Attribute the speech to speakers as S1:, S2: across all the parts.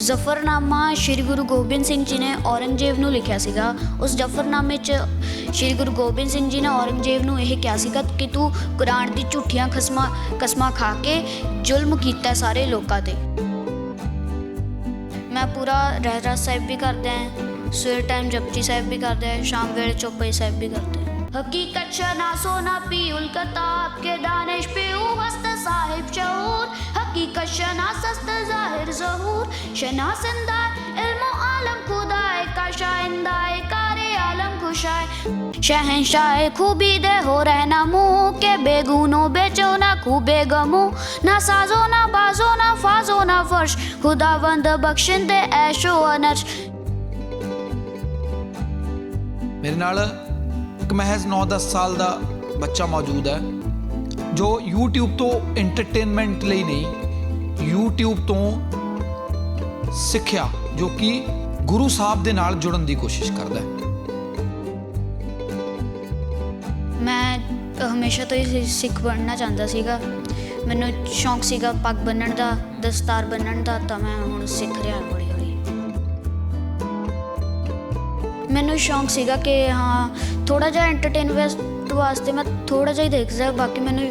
S1: ਜ਼ਫਰਨਾਮਾ ਸ੍ਰੀ ਗੁਰੂ ਗੋਬਿੰਦ ਸਿੰਘ ਜੀ ਨੇ ਔਰੰਗਜ਼ੇਬ ਨੂੰ ਲਿਖਿਆ ਸੀਗਾ। ਉਸ ਜ਼ਫਰਨਾਮੇ 'ਚ ਸ੍ਰੀ ਗੁਰੂ ਗੋਬਿੰਦ ਸਿੰਘ ਜੀ ਨੇ ਔਰੰਗਜ਼ੇਬ ਨੂੰ ਇਹ ਕਿਹਾ ਸੀਗਾ ਕਿ ਤੂੰ ਕੁਰਾਨ ਦੀ ਝੂਠੀਆਂ ਖਸਮਾਂ ਕਸਮਾਂ ਖਾ ਕੇ ਜ਼ੁਲਮ ਕੀਤਾ ਸਾਰੇ ਲੋਕਾਂ ਤੇ। ਮੈਂ ਪੂਰਾ ਰਹਿਰਾ ਸਾਹਿਬ ਵੀ ਕਰਦਾ ਹਾਂ, ਸਵੇਰ ਟਾਈਮ ਜਪਜੀ ਸਾਹਿਬ ਵੀ ਕਰਦਾ ਹਾਂ, ਸ਼ਾਮ ਵੇਲੇ ਚੌਪਈ ਸਾਹਿਬ ਵੀ ਕਰਦਾ ਹਾਂ। ਹਕੀਕਤ ਨਾ ਸੋਨਾ ਪੀ, ਉਲਕਤਾ ਆਪਕੇ ਦਾਨਿਸ਼ ਪੀ Hakikat şenasastı zahir zuhur Şenasında ilmu alem kuday Kaşayinday kari alem kuşay Şehenşah kubi de ho rehnamû Ke beguno becona kube gamû Na sazo na bazo na fazo na farş Hudavand bakşinde eşo anarş
S2: ਮੇਰੇ ਨਾਲ ਇੱਕ ਮਹਿਜ਼ 9-10 ਸਾਲ ਦਾ ਬੱਚਾ ਮੌਜੂਦ ਹੈ ਜੋ YouTube ਤੋਂ entertainment ਲਈ ਨਹੀਂ YouTube ਤੋਂ ਸਿੱਖਿਆ ਜੋ ਕਿ ਗੁਰੂ ਸਾਹਿਬ ਦੇ ਨਾਲ ਜੁੜਨ ਦੀ ਕੋਸ਼ਿਸ਼ ਕਰਦਾ ਹੈ।
S1: ਮੈਂ ਹਮੇਸ਼ਾ ਤੋਂ ਹੀ ਸਿੱਖ ਬਣਨਾ ਚਾਹੁੰਦਾ ਸੀਗਾ। ਮੈਨੂੰ ਸ਼ੌਂਕ ਸੀਗਾ ਪੱਗ ਬੰਨਣ ਦਾ, ਦਸਤਾਰ ਬੰਨਣ ਦਾ, ਤਾਂ ਮੈਂ ਹੁਣ ਸਿੱਖ ਰਿਹਾ ਹੌਲੀ ਹੌਲੀ। ਮੈਨੂੰ ਸ਼ੌਂਕ ਸੀਗਾ ਕਿ ਹਾਂ ਥੋੜਾ ਜਿਹਾ ਐਂਟਰਟੇਨਮੈਂਟ ਵਾਸਤੇ ਮੈਂ ਥੋੜਾ ਜਿਹਾ ਹੀ ਦੇਖਦਾ ਬਾਕੀ ਮੈਨੂੰ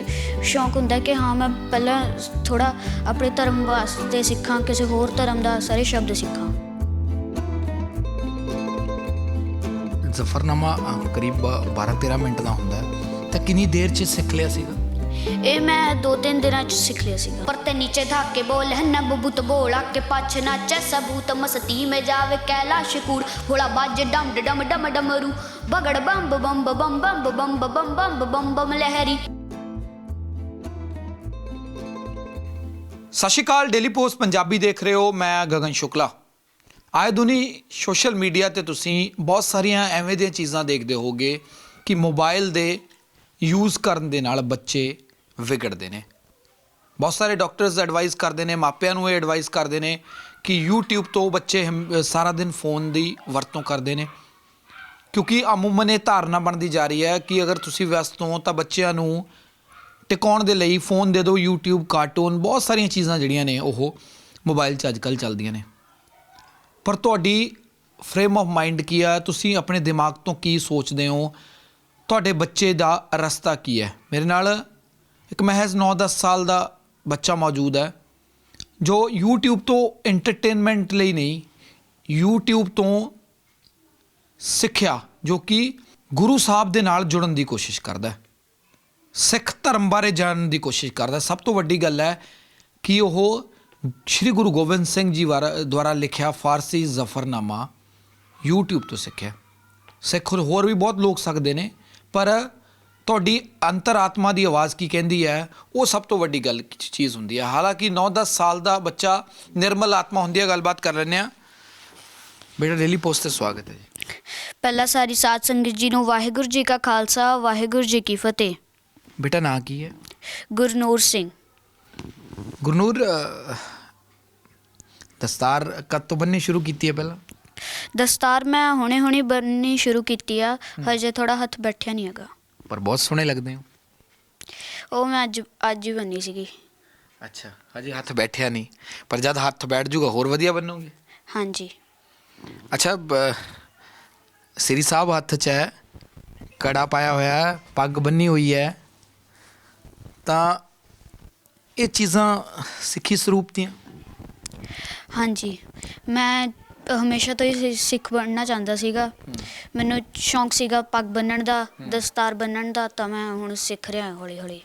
S1: ਸ਼ੌਂਕ ਹੁੰਦਾ ਕਿ ਹਾਂ, ਮੈਂ ਪਹਿਲਾਂ ਥੋੜਾ ਆਪਣੇ ਧਰਮ ਵਾਸਤੇ ਸਿੱਖਾਂ, ਕਿਸੇ ਹੋਰ ਧਰਮ ਦਾ ਸਾਰੇ ਸ਼ਬਦ ਸਿੱਖਾਂ।
S3: ਜ਼ਫਰਨਾਮਾ ਕਰੀਬ 12-13 ਮਿੰਟ ਦਾ ਹੁੰਦਾ ਤਾਂ ਕਿੰਨੀ ਦੇਰ ਚ ਸਿੱਖ ਲਿਆ ਸੀਗਾ?
S1: ਇਹ ਮੈਂ ਦੋ ਤਿੰਨ ਦਿਨਾਂ ਚ ਸਿੱਖ ਲਿਆ ਸੀ ਪਰ ਤੇ ਨੀਚੇ ਧਾਕੇ ਬੋਲ ਹਨ ਬਬੂਤ ਬੋਲਾ ਕੇ ਪਛ ਨਾਚੇ ਸਬੂਤ, ਮਸਤੀ ਮੇ ਜਾਵੇ ਕੈਲਾਸ਼ ਕੂੜ। ਭੋਲਾ ਬਾਜ ਡਮ ਡਮ ਡਮ ਡਮਰੂ ਬਗੜ ਬੰਬ ਬੰਬ ਬੰਬ ਬੰਬ ਬੰਬ ਬੰਬ ਬੰਬ ਬੰਬ ਲਹਿਰੀ।
S2: ਸਤਿ ਸ਼੍ਰੀ ਅਕਾਲ ਡੇਲੀ ਪੋਸਟ ਪੰਜਾਬੀ ਦੇਖ ਰਹੇ ਹੋ, ਮੈਂ ਗਗਨ ਸ਼ੁਕਲਾ। ਆਏ ਦੁਨੀ ਸੋਸ਼ਲ ਮੀਡੀਆ ਤੇ ਤੁਸੀਂ ਬਹੁਤ ਸਾਰੀਆਂ ਐਵੇਂ ਦੀਆਂ ਚੀਜ਼ਾਂ ਦੇਖਦੇ ਹੋਗੇ ਕਿ ਮੋਬਾਈਲ ਦੇ ਯੂਜ਼ ਕਰਨ ਦੇ ਨਾਲ ਬੱਚੇ ਵਿਗੜਦੇ ਨੇ। ਬਹੁਤ ਸਾਰੇ ਡਾਕਟਰਸ ਐਡਵਾਈਸ ਕਰਦੇ ਨੇ, ਮਾਪਿਆਂ ਨੂੰ ਇਹ ਐਡਵਾਈਸ ਕਰਦੇ ਨੇ ਕਿ YouTube ਤੋਂ ਬੱਚੇ ਹਮ- ਸਾਰਾ ਦਿਨ ਫੋਨ ਦੀ ਵਰਤੋਂ ਕਰਦੇ ਨੇ। ਕਿਉਂਕਿ ਅਮੂਮਨ ਇਹ ਧਾਰਨਾ ਬਣਦੀ ਜਾ ਰਹੀ ਹੈ ਕਿ ਅਗਰ ਤੁਸੀਂ ਵਿਅਸਤ ਹੋ ਤਾਂ ਬੱਚਿਆਂ ਨੂੰ ਟਿਕਾਉਣ ਦੇ ਲਈ ਫੋਨ ਦੇ ਦਿਓ, YouTube ਕਾਰਟੂਨ ਬਹੁਤ ਸਾਰੀਆਂ ਚੀਜ਼ਾਂ ਜਿਹੜੀਆਂ ਨੇ ਉਹ ਮੋਬਾਈਲ 'ਚ ਅੱਜਕੱਲ ਚੱਲਦੀਆਂ ਨੇ। ਪਰ ਤੁਹਾਡੀ ਫਰੇਮ ਆਫ ਮਾਈਂਡ ਕੀ ਆ ਤੁਸੀਂ ਆਪਣੇ ਦਿਮਾਗ ਤੋਂ ਕੀ ਸੋਚਦੇ ਹੋ? ਤੁਹਾਡੇ ਬੱਚੇ ਦਾ ਰਸਤਾ ਕੀ ਹੈ? ਮੇਰੇ ਨਾਲ ਇੱਕ ਮਹਿਜ਼ 9-10 ਸਾਲ ਦਾ ਬੱਚਾ ਮੌਜੂਦ ਹੈ, ਜੋ YouTube ਤੋਂ ਐਂਟਰਟੇਨਮੈਂਟ ਲਈ ਨਹੀਂ, YouTube ਤੋਂ ਸਿੱਖਿਆ, ਜੋ ਕਿ ਗੁਰੂ ਸਾਹਿਬ ਦੇ ਨਾਲ ਜੁੜਨ ਦੀ ਕੋਸ਼ਿਸ਼ ਕਰਦਾ ਹੈ। ਸਿੱਖ ਧਰਮ ਬਾਰੇ ਜਾਣਨ ਦੀ ਕੋਸ਼ਿਸ਼ ਕਰਦਾ ਸਭ ਤੋਂ ਵੱਡੀ ਗੱਲ ਹੈ ਕਿ ਉਹ ਸ੍ਰੀ ਗੁਰੂ ਗੋਬਿੰਦ ਸਿੰਘ ਜੀ ਵਾਰਾ- ਦੁਆਰਾ ਲਿਖਿਆ ਫਾਰਸੀ ਜ਼ਫਰਨਾਮਾ YouTube ਤੋਂ ਸਿੱਖਿਆ ਸਿੱਖ ਹੋਰ ਵੀ ਬਹੁਤ ਲੋਕ ਸਕਦੇ ਨੇ, ਪਰ ਤੁਹਾਡੀ ਅੰਤਰਾਤਮਾ ਦੀ ਆਵਾਜ਼ ਕੀ ਕਹਿੰਦੀ ਹੈ? ਉਹ ਸਭ ਤੋਂ ਵੱਡੀ ਗੱਲ ਚੀਜ਼ ਹੁੰਦੀ ਹੈ। ਹਾਲਾਂਕਿ 9-10 ਸਾਲ ਦਾ ਬੱਚਾ ਨਿਰਮਲ ਆਤਮਾ ਹੁੰਦੀ ਹੈ ਗੱਲਬਾਤ ਕਰ ਲੈਂਦੇ ਆ
S3: ਬੇਟਾ ਡੇਲੀ ਪੋਸਟ ਤੇ ਸਵਾਗਤ ਹੈ ਜੀ।
S1: ਪਹਿਲਾਂ ਸਾਰੀ ਸਾਧ ਸੰਗਤ ਜੀ ਨੂੰ ਵਾਹਿਗੁਰੂ ਜੀ ਕਾ ਖਾਲਸਾ ਵਾਹਿਗੁਰੂ ਜੀ ਕੀ ਫਤਿਹ।
S3: ਬੇਟਾ ਨਾਂ ਕੀ ਹੈ?
S1: ਗੁਰਨੂਰ ਸਿੰਘ।
S3: ਗੁਰਨੂਰ ਦਸਤਾਰ ਕਦ ਤੋਂ ਬੰਨਣੀ ਸ਼ੁਰੂ ਕੀਤੀ ਹੈ ਪਹਿਲਾਂ?
S1: ਦਸਤਾਰ ਮੈਂ ਹੁਣੇ ਹੁਣੇ ਬੰਨਣੀ ਸ਼ੁਰੂ ਕੀਤੀ ਆ। ਹਜੇ ਥੋੜਾ ਹੱਥ ਬੈਠਿਆ ਨਹੀਂ ਹੈਗਾ।
S3: ਪਰ ਬਹੁਤ ਸੋਹਣੇ ਲੱਗਦੇ ਹੋ।
S1: ਉਹ ਮੈਂ ਅੱਜ ਅੱਜ ਹੀ ਬੰਨੀ ਸੀਗੀ।
S3: ਅੱਛਾ ਹਜੇ ਹੱਥ ਬੈਠਿਆ ਨਹੀਂ। ਪਰ ਜਦ ਹੱਥ ਬੈਠ ਜੂਗਾ ਹੋਰ ਵਧੀਆ ਬਣੋਗੇ
S1: ਹਾਂਜੀ।
S3: ਅੱਛਾ ਬ- ਸ੍ਰੀ ਸਾਹਿਬ ਹੱਥ 'ਚ ਹੈ ਕੜਾ ਪਾਇਆ ਹੋਇਆ ਹੈ ਪੱਗ ਬੰਨੀ ਹੋਈ ਹੈ। ਤਾਂ ਇਹ ਚੀਜ਼ਾਂ ਸਿੱਖੀ ਸਰੂਪ ਦੀਆਂ?
S1: ਹਾਂਜੀ। ਮੈਂ ਹਮੇਸ਼ਾ ਤੋਂ ਹੀ ਸਿੱਖ ਬਣਨਾ ਚਾਹੁੰਦਾ ਸੀਗਾ। ਮੈਨੂੰ ਸ਼ੌਂਕ ਸੀਗਾ ਪੱਗ ਬੰਨਣ ਦਾ ਦਸਤਾਰ ਬੰਨਣ ਦਾ ਤਾਂ ਮੈਂ ਹੁਣ ਸਿੱਖ ਰਿਹਾ ਹੌਲੀ ਹੌਲੀ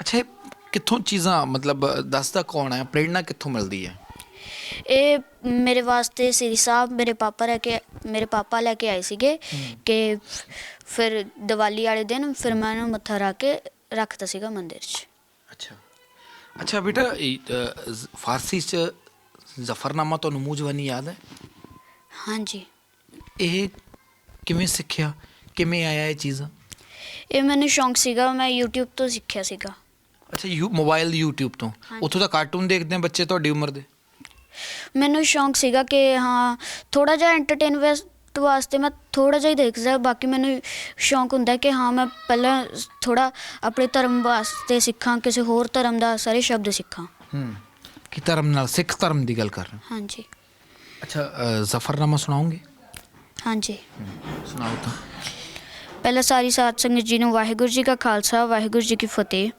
S3: ਅੱਛਾ ਇਹ ਕਿੱਥੋਂ ਚੀਜ਼ਾਂ ਮਤਲਬ ਦੱਸਦਾ ਕੌਣ ਹੈ? ਪ੍ਰੇਰਣਾ ਕਿੱਥੋਂ ਮਿਲਦੀ ਹੈ?
S1: ਇਹ ਮੇਰੇ ਵਾਸਤੇ ਸ੍ਰੀ ਸਾਹਿਬ ਮੇਰੇ ਪਾਪਾ ਲੈ ਕੇ ਮੇਰੇ ਪਾਪਾ ਲੈ ਕੇ ਆਏ ਸੀਗੇ ਕਿ ਫਿਰ ਦੀਵਾਲੀ ਵਾਲੇ ਦਿਨ ਫਿਰ ਮੈਂ ਉਹਨੂੰ ਮੱਥਾ ਰੱਖ ਕੇ ਰੱਖਤਾ ਸੀਗਾ ਮੰਦਿਰ 'ਚ।
S3: ਅੱਛਾ। ਅੱਛਾ ਬੇਟਾ ਇਹ, ਅ, ਜ਼- ਫਾਰਸੀ 'ਚ ਜ਼ਫਰਨਾਮਾ ਤੁਹਾਨੂੰ ਮੂੰਹ ਜਵਾਨੀ ਯਾਦ ਹੈ?
S1: ਹਾਂਜੀ।
S3: ਇਹ ਕਿਵੇਂ ਸਿੱਖਿਆ? ਕਿਵੇਂ ਆਇਆ ਇਹ ਚੀਜ਼?
S1: ਇਹ ਮੈਨੂੰ ਸ਼ੌਂਕ ਸੀਗਾ ਮੈਂ YouTube ਤੋਂ ਸਿੱਖਿਆ ਸੀਗਾ।
S3: ਅੱਛਾ ਯੂ ਮੋਬਾਈਲ YouTube ਤੋਂ। ਉੱਥੋਂ ਦਾ ਕਾਰਟੂਨ ਦੇਖਦੇ ਆ ਬੱਚੇ ਤੁਹਾਡੀ ਉਮਰ ਦੇ।
S1: ਮੈਨੂੰ ਸ਼ੌਂਕ ਸੀਗਾ ਕਿ ਹਾਂ ਥੋੜਾ ਜਿਹਾ ਐਂਟਰਟੇਨਮੈਂਟ ਵਾਸਤੇ ਮੈਂ ਥੋੜਾ ਜਿਹਾ ਹੀ ਦੇਖਦਾ ਬਾਕੀ ਮੈਨੂੰ ਸ਼ੌਂਕ ਹੁੰਦਾ ਕਿ ਹਾਂ ਮੈਂ ਪਹਿਲਾਂ ਥੋੜਾ ਆਪਣੇ ਧਰਮ ਵਾਸਤੇ ਸਿੱਖਾਂ ਕਿਸੇ ਹੋਰ ਧਰਮ ਦਾ ਸਾਰੇ ਸ਼ਬਦ ਸਿੱਖਾਂ।
S3: ਹੂੰ।
S2: ਕਿ ਧਰਮ ਨਾਲ ਸਿੱਖ ਧਰਮ ਦੀ ਗੱਲ ਕਰ ਰਹੇ ਹੋ?
S1: ਹਾਂਜੀ।
S2: ਅੱਛਾ ਅ, ਜ਼ਫਰਨਾਮਾ ਸੁਣਾਓਗੇ?
S1: ਹਾਂਜੀ।
S2: ਸੁਣਾਓ ਤਾਂ।
S1: ਪਹਿਲਾਂ ਸਾਰੀ ਸਾਧ ਸੰਗਤ ਜੀ ਨੂੰ ਵਾਹਿਗੁਰੂ ਜੀ ਕਾ ਖਾਲਸਾ ਵਾਹਿਗੁਰੂ ਜੀ ਕੀ ਫਤਿਹ।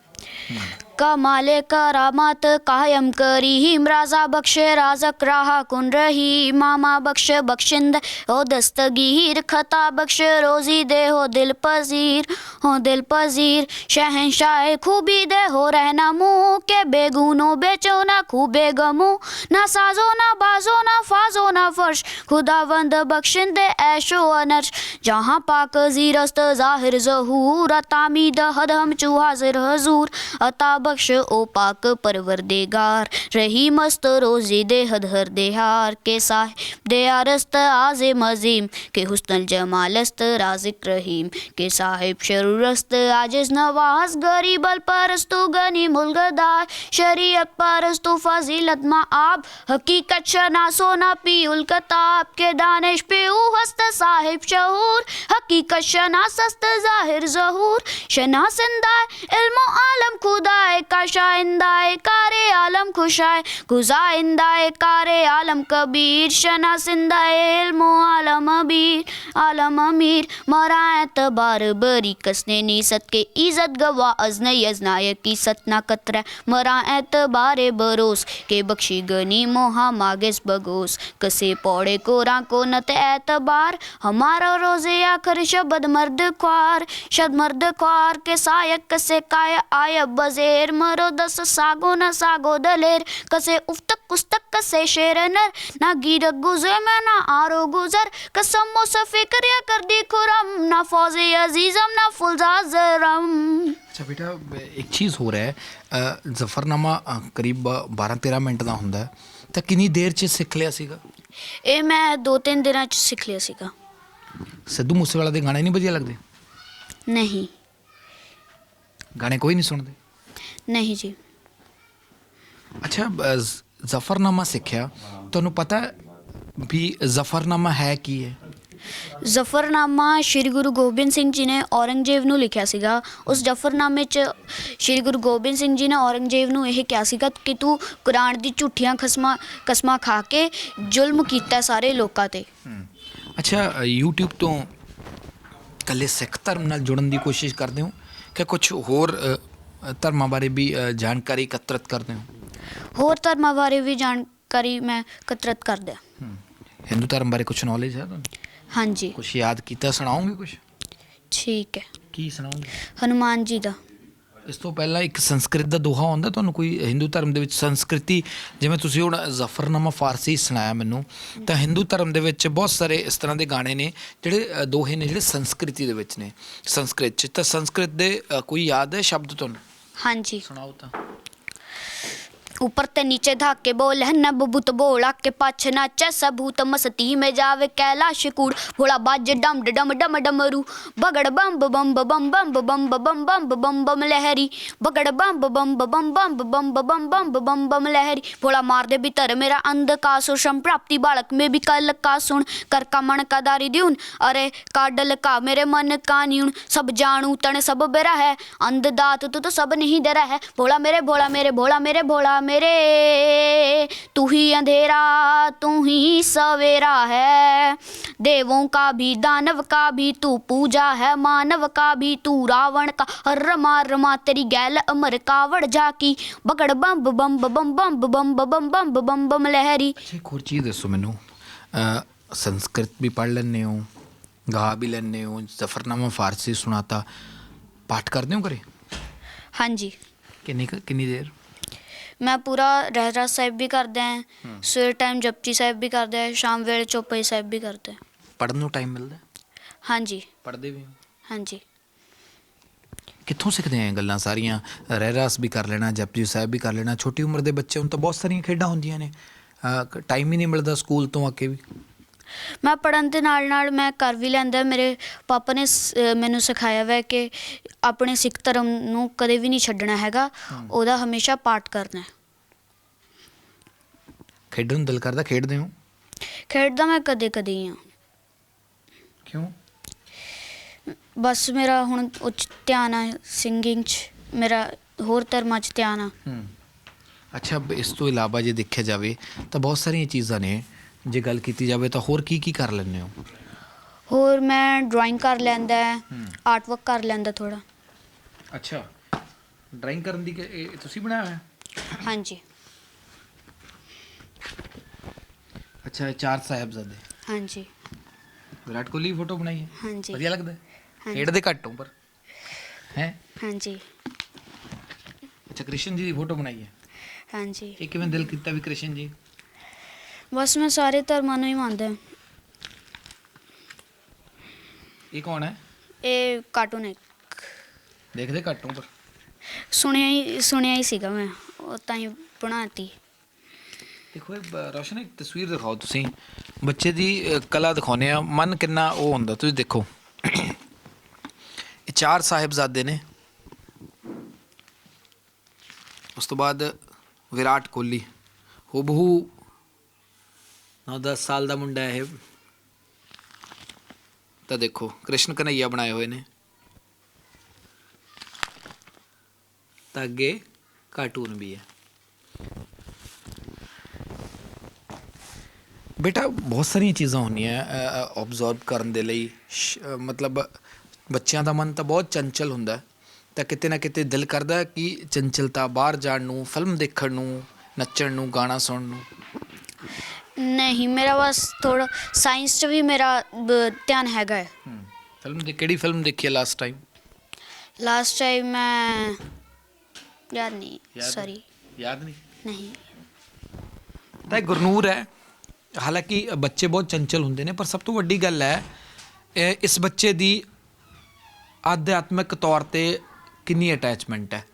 S1: कमाले करामात कायम करी राजा बख्शे राजक राहा कुन रही मामा बख्श बख्शिंद हो दस्तगीर खता बख्श रोजी दे हो दिल पजीर हो दिल पजीर शहनशाह खूबी दे हो रहना मुँह के बेगुनो बेचो ना खूबे गमो ना साजो ना बाजो ना फाजो ना फर्श खुदावंद बख्शिंदे ऐशो अनर्श जहाँ पाक जीरस्त जाहिर जहूर अतामीद हद हम चू हाजिर हजूर अता बख्श ओ पाक परवरदेगार। रही मस्त रोजी दे हद हर देहार के साहिब। दे आरस्त आजिम अजीम के हुस्न जमालस्त राजिक रहीम। के साहिब शरूरस्त आजिज नवाज़, गरीब अल परस्तु गनी मुलगदार। शरीयत परस्तु फजीलत मा आब हकीकत शनासो ना पी उल कताब। के दानिश पे हस्त साहिब शहूर, हकीकत शनासस्त ज़ाहिर जहूर। शनासिंदा इल्मो आलम खुदाए का शाइंदाए कारे आलम खुशाए गुजाइंदाए कारे आलम कबीर, शनासिंदाए, इल्मो आलम अबीर आलम अमीर। मरायत बार बरी कसने नीसत के इज़्ज़त गवा, अजन यजनाय की सतना कतरा। मरायत बारे बरोस, के बख्शी गनी मोहा मागिस बगोस। कसे पौड़े कोरा को नत एतबार हमारा रोज़े आखर शब्द मर्द ख्वार। शब्द मर्द ख्वार के सायक कसे काय आय बजेर मरो दस सागो न सागो दलेर कसे उफ्तक कुस्तक कसे शेर नर ना गिर गुजर में ना आरो गुजर कसम मुसफे करिया कर दी खुरम ना फौजे अजीजम ना फुलजाजरम
S2: ਅੱਛਾ ਬੇਟਾ ਬ- ਇੱਕ ਚੀਜ਼ ਹੋ ਰਿਹਾ ਹੈ ਅ, ਜ਼ਫਰਨਾਮਾ ਅ, ਕਰੀਬ 12-13 ਮਿੰਟ ਦਾ ਹੁੰਦਾ ਹੈ ਤਾਂ ਕਿੰਨੀ ਦੇਰ ਚ ਸਿੱਖ ਲਿਆ ਸੀਗਾ
S1: ਇਹ ਮੈਂ ਦੋ ਤਿੰਨ ਦਿਨਾਂ ਚ ਸਿੱਖ ਲਿਆ ਸੀਗਾ
S2: ਸਿੱਧੂ ਮੂਸੇਵਾਲਾ ਦੇ ਗਾਣੇ ਨਹੀਂ ਵਧੀਆ ਲੱਗਦੇ
S1: ਨਹੀਂ
S2: ਗਾਣੇ ਕੋਈ ਨਹੀਂ ਸੁਣਦੇ
S1: ਨਹੀਂ ਜੀ।
S2: ਅੱਛਾ ਜ਼- ਜ਼ਫਰਨਾਮਾ ਸਿੱਖਿਆ। ਤੁਹਾਨੂੰ ਪਤਾ ਹੈ ਵੀ ਜ਼ਫਰਨਾਮਾ ਹੈ ਕੀ ਹੈ?
S1: ਜ਼ਫਰਨਾਮਾ ਸ੍ਰੀ ਗੁਰੂ ਗੋਬਿੰਦ ਸਿੰਘ ਜੀ ਨੇ ਔਰੰਗਜ਼ੇਬ ਨੂੰ ਲਿਖਿਆ ਸੀਗਾ। ਉਸ ਜ਼ਫਰਨਾਮੇ 'ਚ ਸ੍ਰੀ ਗੁਰੂ ਗੋਬਿੰਦ ਸਿੰਘ ਜੀ ਨੇ ਔਰੰਗਜ਼ੇਬ ਨੂੰ ਇਹ ਕਿਹਾ ਸੀਗਾ ਕਿ ਤੂੰ ਕੁਰਾਨ ਦੀ ਝੂਠੀਆਂ ਖਸਮਾਂ ਕਸਮਾਂ ਖਾ ਕੇ ਜ਼ੁਲਮ ਕੀਤਾ ਸਾਰੇ ਲੋਕਾਂ ਤੇ।
S2: ਅੱਛਾ YouTube ਤੋਂ ਕੱਲੇ ਸਿੱਖ ਧਰਮ ਨਾਲ ਜੁੜਨ ਦੀ ਕੋਸ਼ਿਸ਼ ਕਰਦੇ ਹੋ? ਕਿ ਕੁਝ ਹੋਰ ਧਰਮਾਂ ਬਾਰੇ ਵੀ ਜਾਣਕਾਰੀ ਇਕੱਤਰਿਤ ਕਰਦੇ ਹੋ?
S1: ਹੋਰ ਧਰਮਾਂ ਬਾਰੇ ਵੀ ਜਾਣਕਾਰੀ ਮੈਂ ਇਕੱਤਰਤ ਕਰਦਾ
S2: ਹਿੰਦੂ ਧਰਮ ਬਾਰੇ ਕੁਝ ਨੌਲੇਜ ਹੈ ਤੁਹਾਨੂੰ?
S1: ਹਾਂਜੀ।
S2: ਕੁਝ ਯਾਦ ਕੀਤਾ ਸੁਣਾਓਗੇ ਕੁਝ
S1: ਠੀਕ ਹੈ।
S2: ਕੀ ਸੁਣਾਓਗੇ?
S1: ਹਨੂਮਾਨ ਜੀ ਦਾ।
S2: ਇਸ ਤੋਂ ਪਹਿਲਾਂ ਇੱਕ ਸੰਸਕ੍ਰਿਤ ਦਾ ਦੋਹਾ ਹੁੰਦਾ ਤੁਹਾਨੂੰ ਕੋਈ ਹਿੰਦੂ ਧਰਮ ਦੇ ਵਿੱਚ ਸੰਸਕ੍ਰਿਤੀ ਜਿਵੇਂ ਤੁਸੀਂ ਹੁਣ ਜ਼ਫਰਨਾਮਾ ਫਾਰਸੀ ਸੁਣਾਇਆ ਮੈਨੂੰ ਤਾਂ ਹਿੰਦੂ ਧਰਮ ਦੇ ਵਿੱਚ ਬਹੁਤ ਸਾਰੇ ਇਸ ਤਰ੍ਹਾਂ ਦੇ ਗਾਣੇ ਨੇ ਜਿਹੜੇ ਦੋਹੇ ਨੇ ਜਿਹੜੇ ਸੰਸਕ੍ਰਿਤੀ ਦੇ ਵਿੱਚ ਨੇ ਸੰਸਕ੍ਰਿਤ ਚ। ਤਾਂ ਸੰਸਕ੍ਰਿਤ ਦੇ ਕੋਈ ਯਾਦ ਹੈ ਸ਼ਬਦ ਤੁਹਾਨੂੰ?
S1: ਹਾਂਜੀ।
S2: ਸੁਣਾਓ ਤਾਂ।
S1: ऊपर ते नीचे धाके बोल है नब बुत बोला के पाछ नाचे सबूत मस्ती में जावे कैलाश कूड़ भोला बाज डम डम डम डमरू बगड़ बम बम बम बम बम बम बम बम बम लहरी बगड़ बम बम बम बम बम बम बम बम बम लहरी भोला मार दे भीतर मेरा अंधकार सुषम प्राप्ति बालक में भी कल का सुन कर का मन का दारी द्यून अरे काडल का मेरे मन का न्यून सब जानू तन सब बेरा है अंधदात तू तो सब नहीं डरा है भोला मेरे भोला मेरे भोला मेरे भोला ਮੇਰੇ तू ही अंधेरा तू ही सवेरा है देवों का भी दानव का भी तू पूजा है मानव का भी तू रावण का हर रमा रमा तेरी गैल अमर कावड़ जाकी बगड़ बम बम बम बम बम बम बਮ ਬਮ ਬਮ ਲਹਿਰੀ
S2: ਅੱਛਾ ਇੱਕ ਹੋਰ ਚੀਜ਼ ਦੱਸੋ ਮੈਨੂੰ ਸੰਸਕ੍ਰਿਤ ਵੀ ਪੜ੍ਹ ਲੈਂਦੇ ਹੋ ਗਾ ਵੀ ਲੈਂਦੇ ਹੋ ਜ਼ਫਰਨਾਮਾ ਫਾਰਸੀ ਸੁਣਾਤਾ ਪਾਠ ਕਰਦੇ ਹੋ
S1: ਕਰੇ ਹਾਂਜੀ
S2: ਕਿੰਨੀ ਕੁ- ਕਿੰਨੀ ਦੇਰ
S1: ਮੈਂ ਪੂਰਾ ਰਹਿਰਾਸ ਸਾਹਿਬ ਵੀ ਕਰਦਾ ਹਾਂ। ਸਵੇਰ ਟਾਈਮ ਜਪਜੀ ਸਾਹਿਬ ਵੀ ਕਰਦਾ ਹਾਂ ਸ਼ਾਮ ਵੇਲੇ ਚੌਪਈ ਸਾਹਿਬ ਵੀ ਕਰਦਾ ਹਾਂ।
S2: ਪੜ੍ਹਨ ਨੂੰ ਟਾਈਮ ਮਿਲਦਾ
S1: ਹਾਂਜੀ।
S2: ਪੜ੍ਹਦੇ ਵੀ ਹੋ?
S1: ਹਾਂਜੀ।
S2: ਕਿੱਥੋਂ ਸਿੱਖਦੇ ਆ ਇਹ ਗੱਲਾਂ ਸਾਰੀਆਂ? ਰਹਿਰਾਸ ਵੀ ਕਰ ਲੈਣਾ ਜਪਜੀ ਸਾਹਿਬ ਵੀ ਕਰ ਲੈਣਾ। ਛੋਟੀ ਉਮਰ ਦੇ ਬੱਚੇ ਹੁਣ ਤਾਂ ਬਹੁਤ ਸਾਰੀਆਂ ਖੇਡਾਂ ਹੁੰਦੀਆਂ ਨੇ। ਟਾਈਮ ਹੀ ਨਹੀਂ ਮਿਲਦਾ ਸਕੂਲ ਤੋਂ ਆ ਕੇ ਵੀ।
S1: ਮੈਂ ਪੜਨ ਦੇ ਨਾਲ ਨਾਲ ਮੈਂ ਕਰ ਵੀ ਲੈਂਦਾ ਮੇਰੇ ਪਾਪਾ ਨੇ ਸ- ਮੈਨੂੰ ਸਿਖਾਇਆ ਹੋਇਆ ਕਿ ਆਪਣੇ ਸਿੱਖ ਧਰਮ ਨੂੰ ਕਦੇ ਵੀ ਨਹੀਂ ਛੱਡਣਾ ਹੈਗਾ ਉਹਦਾ ਹਮੇਸ਼ਾ ਪਾਠ ਕਰਨਾ ਹੈ।
S2: ਖੇਡਣ ਨੂੰ ਦਿਲ ਕਰਦਾ ਖੇਡਦੇ ਹੋ?
S1: ਖੇਡਦਾ ਮੈਂ ਕਦੇ ਕਦੇ ਹੀ ਹਾਂ।
S2: ਕਿਉਂ?
S1: ਬਸ ਮੇਰਾ ਹੁਣ ਉਹ 'ਚ ਧਿਆਨ ਆ ਸਿੰਗਿੰਗ 'ਚ ਮੇਰਾ ਹੋਰ ਧਰਮਾਂ 'ਚ ਧਿਆਨ ਆ।
S2: ਹੂੰ। ਅੱਛਾ ਬ- ਇਸ ਤੋਂ ਇਲਾਵਾ ਜੇ ਦੇਖਿਆ ਜਾਵੇ ਤਾਂ ਬਹੁਤ ਸਾਰੀਆਂ ਚੀਜ਼ਾਂ ਨੇ ਜੇ ਗੱਲ ਕੀਤੀ ਜਾਵੇ ਤਾਂ ਹੋਰ ਕੀ ਕੀ ਕਰ ਲੈਂਦੇ ਹੋ?
S1: ਹੋਰ ਮੈਂ ਡਰਾਇੰਗ ਕਰ ਲੈਂਦਾ ਆਰਟ ਵਰਕ ਕਰ ਲੈਂਦਾ ਥੋੜਾ
S2: ਅੱਛਾ। ਡਰਾਇੰਗ ਕਰਨ ਦੀ ਕਿ- ਇਹ ਤੁਸੀਂ ਬਣਾਇਆ ਹੋਇਆ?
S1: ਹਾਂਜੀ।
S2: ਅੱਛਾ ਚਾਰ ਸਾਹਿਬਜ਼ਾਦੇ।
S1: ਹਾਂਜੀ।
S2: ਵਿਰਾਟ ਕੋਹਲੀ ਦੀ ਫੋਟੋ ਬਣਾਈ ਹੈ?
S1: ਹਾਂਜੀ।
S2: ਵਧੀਆ ਲੱਗਦਾ ਹੈ?
S1: ਹਾਂਜੀ।
S2: ਖੇਡਦੇ ਘੱਟ ਹੋ ਪਰ ਹੈ?
S1: ਹਾਂਜੀ।
S2: ਅੱਛਾ ਕ੍ਰਿਸ਼ਨ ਜੀ ਦੀ ਫੋਟੋ ਬਣਾਈ ਹੈ।
S1: ਹਾਂਜੀ।
S2: ਇਹ ਕਿਵੇਂ ਦਿਲ ਕੀਤਾ ਵੀ ਕ੍ਰਿਸ਼ਨ ਜੀ
S1: ਬਸ ਮੈਂ ਸਾਰੇ ਧਰਮਾਂ ਨੂੰ ਹੀ ਮੰਨਦਾ
S2: ਇਹ ਕੌਣ ਹੈ?
S1: ਇਹ ਕਾਰਟੂਨ ਹੈ।
S2: ਦੇਖਦੇ ਹੋ ਪਰ।
S1: ਸੁਣਿਆ ਹੀ ਸੁਣਿਆ ਹੀ ਸੀਗਾ ਮੈਂ। ਉਹ ਤਾਂ ਹੀ ਬਣਾਤੀ।
S2: ਦੇਖੋ ਇਹ ਬ- ਰੋਸ਼ਨ ਇੱਕ ਤਸਵੀਰ ਦਿਖਾਓ ਤੁਸੀਂ। ਬੱਚੇ ਦੀ ਅ, ਕਲਾ ਦਿਖਾਉਂਦੇ ਆ ਮਨ ਕਿੰਨਾ ਉਹ ਹੁੰਦਾ ਤੁਸੀਂ ਦੇਖੋ। ਇਹ ਚਾਰ ਸਾਹਿਬਜ਼ਾਦੇ ਨੇ। ਉਸ ਤੋਂ ਬਾਅਦ ਵਿਰਾਟ ਕੋਹਲੀ। ਹੁਬਹੂ 9-10 ਸਾਲ ਦਾ ਮੁੰਡਾ ਹੈ ਇਹ। ਤਾਂ ਦੇਖੋ, ਕ੍ਰਿਸ਼ਨ ਕਨਈਆ ਬਣਾਏ ਹੋਏ ਨੇ। ਤਾਂ ਅੱਗੇ ਕਾਰਟੂਨ ਵੀ ਹੈ। ਬੇਟਾ, ਬਹੁਤ ਸਾਰੀਆਂ ਚੀਜ਼ਾਂ ਹੁੰਦੀਆਂ ਆਬਜ਼ਰਵ ਕਰਨ ਦੇ ਲਈ। ਸ਼- ਮਤਲਬ, ਬੱਚਿਆਂ ਦਾ ਮਨ ਤਾਂ ਬਹੁਤ ਚੰਚਲ ਹੁੰਦਾ। ਤਾਂ ਕਿਤੇ ਨਾ ਕਿਤੇ ਦਿਲ ਕਰਦਾ ਕਿ ਚੰਚਲਤਾ ਬਾਹਰ ਜਾਣ ਨੂੰ ਫਿਲਮ ਦੇਖਣ ਨੂੰ, ਨੱਚਣ ਨੂੰ, ਗਾਣਾ ਸੁਣਨ ਨੂੰ।
S1: ਨਹੀਂ ਮੇਰਾ ਬਸ ਥੋੜਾ ਸਾਇੰਸ 'ਚ ਵੀ ਮੇਰਾ ਬ- ਧਿਆਨ ਹੈਗਾ ਹੈ।
S2: ਫਿਲਮ ਦੇ ਕਿਹੜੀ ਫਿਲਮ ਦੇਖੀ ਹੈ ਲਾਸਟ ਟਾਈਮ
S1: ਲਾਸਟ ਟਾਈਮ ਮੈਂ ਯਾਦ ਨਹੀਂ
S2: ਯਾਦ
S1: ਸੌਰੀ
S2: ਯਾਦ ਨਹੀਂ?
S1: ਨਹੀਂ।
S2: ਤਾਂ ਇਹ ਗੁਰਨੂਰ ਹੈ। ਹਾਲਾਂਕਿ ਬੱਚੇ ਬਹੁਤ ਚੰਚਲ ਹੁੰਦੇ ਨੇ ਪਰ ਸਭ ਤੋਂ ਵੱਡੀ ਗੱਲ ਹੈ ਇਹ ਇਸ ਬੱਚੇ ਦੀ ਆਧਿਆਤਮਿਕ ਤੌਰ ਤੇ ਕਿੰਨੀ ਅਟੈਚਮੈਂਟ ਹੈ।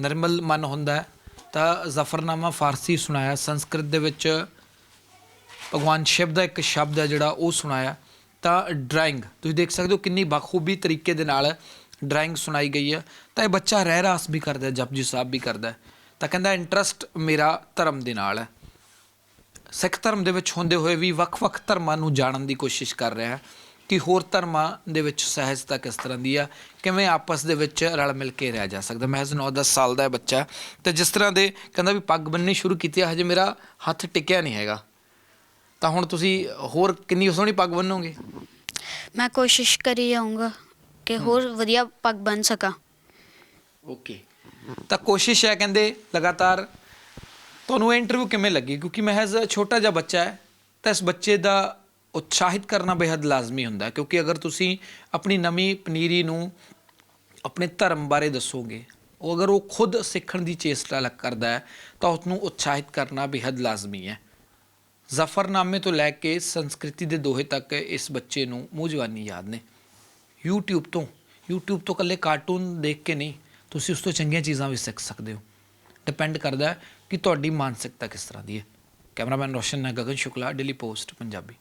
S2: ਨਰਮਲ ਮਨ ਹੁੰਦਾ ਹੈ। ਤਾਂ ਜ਼ਫਰਨਾਮਾ ਫਾਰਸੀ ਸੁਣਾਇਆ ਸੰਸਕ੍ਰਿਤ ਦੇ ਵਿੱਚ ਭਗਵਾਨ ਸ਼ਿਵ ਦਾ ਇੱਕ ਸ਼ਬਦ ਹੈ ਜਿਹੜਾ ਉਹ ਸੁਣਾਇਆ, ਤਾਂ ਡਰਾਇੰਗ, ਤੁਸੀਂ ਦੇਖ ਸਕਦੇ ਹੋ ਕਿੰਨੀ ਬਖੂਬੀ ਤਰੀਕੇ ਦੇ ਨਾਲ ਡਰਾਇੰਗ ਸੁਣਾਈ ਗਈ ਹੈ, ਤਾਂ ਇਹ ਬੱਚਾ ਰਹਿ ਰਾਸ ਵੀ ਕਰਦਾ ਹੈ, ਜਪਜੀ ਸਾਹਿਬ ਵੀ ਕਰਦਾ ਤਾਂ ਕਹਿੰਦਾ, ਇੰਟਰਸਟ ਮੇਰਾ ਧਰਮ ਦੇ ਨਾਲ ਹੈ। ਸਿੱਖ ਧਰਮ ਦੇ ਵਿੱਚ ਹੁੰਦੇ ਹੋਏ ਵੀ ਵੱਖ-ਵੱਖ ਧਰਮਾਂ ਨੂੰ ਜਾਣਨ ਦੀ ਕੋਸ਼ਿਸ਼ ਕਰ ਰਿਹਾ ਹੈ ਕਿ ਹੋਰ ਧਰਮਾਂ ਦੇ ਵਿੱਚ ਸਹਿਜਤਾ ਕਿਸ ਤਰ੍ਹਾਂ ਦੀ ਆ ਕਿਵੇਂ ਆਪਸ ਦੇ ਵਿੱਚ ਰਲ ਮਿਲ ਕੇ ਰਹਿ ਜਾ ਸਕਦਾ ਮਹਿਜ਼ 9-10 ਸਾਲ ਦਾ ਹੈ ਬੱਚਾ ਤੇ ਜਿਸ ਤਰ੍ਹਾਂ ਦੇ ਕਹਿੰਦਾ ਵੀ ਪੱਗ ਬੰਨਣੀ ਸ਼ੁਰੂ ਕੀਤੀ ਹੈ, ਹਜੇ ਮੇਰਾ ਹੱਥ ਟਿਕਿਆ ਨਹੀਂ ਹੈਗਾ। ਤਾਂ ਹੁਣ ਤੁਸੀਂ ਹੋਰ ਕਿੰਨੀ ਸੋਹਣੀ ਪੱਗ ਬੰਨੋਗੇ?
S1: ਮੈਂ ਕੋਸ਼ਿਸ਼ ਕਰੀ ਜਾਊਂਗਾ ਕਿ ਹੋਰ ਵਧੀਆ ਪੱਗ ਬਣ ਸਕਾਂ।
S2: ਓਕੇ। ਤਾਂ ਕੋਸ਼ਿਸ਼ ਹੈ ਕਹਿੰਦੇ ਲਗਾਤਾਰ। ਤੁਹਾਨੂੰ ਇੰਟਰਵਿਊ ਕਿਵੇਂ ਲੱਗੀ? ਕਿਉਂਕਿ ਮਹਿਜ਼ ਛੋਟਾ ਜਿਹਾ ਬੱਚਾ ਹੈ ਤਾਂ ਇਸ ਬੱਚੇ ਦਾ ਉਤਸ਼ਾਹਿਤ ਕਰਨਾ ਬੇहद ਲਾਜ਼ਮੀ ਹੁੰਦਾ ਕਿਉਂਕਿ ਅਗਰ ਤੁਸੀਂ ਆਪਣੀ ਨਵੀਂ ਪਨੀਰੀ ਨੂੰ ਆਪਣੇ ਧਰਮ ਬਾਰੇ ਦੱਸੋਗੇ ਉਹ ਅਗਰ ਉਹ ਖੁਦ ਸਿੱਖਣ ਦੀ ਚੇਸ਼ਟਾ ਲੱਗ ਕਰਦਾ ਹੈ ਤਾਂ ਉਸ ਨੂੰ ਉਤਸ਼ਾਹਿਤ ਕਰਨਾ ਬੇहद ਲਾਜ਼ਮੀ ਹੈ। ਜ਼ਫਰਨਾਮੇ ਤੋਂ ਲੈ ਕੇ ਸੰਸਕ੍ਰਿਤੀ ਦੇ ਦੋਹੇ ਤੱਕ ਇਸ ਬੱਚੇ ਨੂੰ ਮੂੰਹ ਜਵਾਨੀ ਯਾਦ ਨੇ। YouTube ਤੋਂ YouTube ਤੋਂ ਕੱਲੇ ਕਾਰਟੂਨ ਦੇਖ ਕੇ ਨਹੀਂ, ਤੁਸੀਂ ਉਸ ਤੋਂ ਚੰਗੀਆਂ ਚੀਜ਼ਾਂ ਵੀ ਸਿੱਖ ਸਕਦੇ ਹੋ। ਡਿਪੈਂਡ ਕਰਦਾ ਹੈ ਕਿ ਤੁਹਾਡੀ ਮਾਨਸਿਕਤਾ ਕਿਸ ਤਰ੍ਹਾਂ ਦੀ ਹੈ। ਕੈਮਰਾਮੈਨ ਰੋਸ਼ਨ ਨਾਲ ਗਗਨ ਸ਼ੁਕਲਾ ਡੇਲੀ ਪੋਸਟ ਪੰਜਾਬੀ।